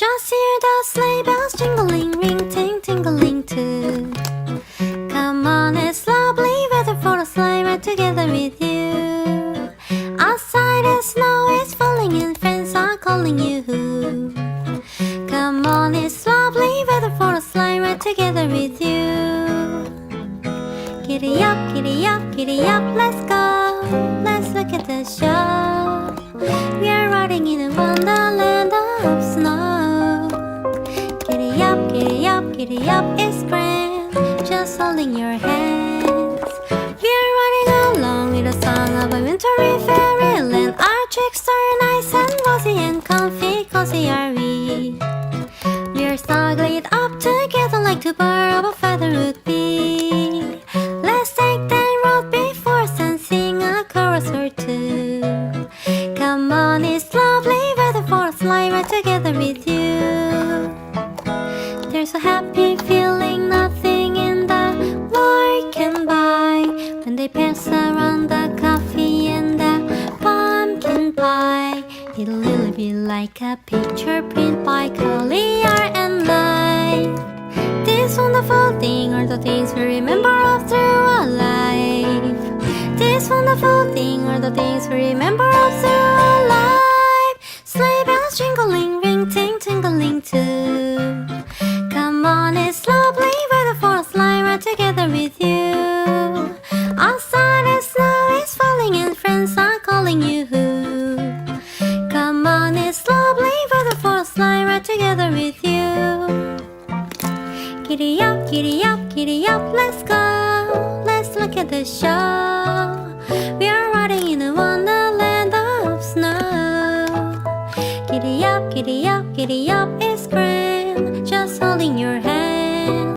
Just hear the sleigh bells jingling, ring ting tingling too. Come on, it's lovely weather for a sleigh ride together with you. Outside the snow is falling and friends are calling you. Come on, it's lovely weather for a sleigh ride together with you. Giddy up, giddy up, giddy up, let's go. Giddy up, giddy up, it's grand. Just holding your hands. We are riding along with the song of a wintry fairyland. Our chicks are nice and cozy and comfy, cozy are we. We're snuggled up together like two birds of a feather would be. Let's take that road before us and sing a chorus or two. Come on, it's lovely weather for us, lie right together with you. A happy feeling nothing in the world can buy when they pass around the coffee and the pumpkin pie. It'll really be like a picture print by Collier and Light. This wonderful thing are the things we remember all through our life. This wonderful thing are the things we remember all through our life. Sleigh bells jingling, ring ting tingling too. Giddy up, giddy up, giddy up, let's go. Let's look at the show. We are riding in a wonderland of snow. Giddy up, giddy up, giddy up, it's grand. Just holding your hand.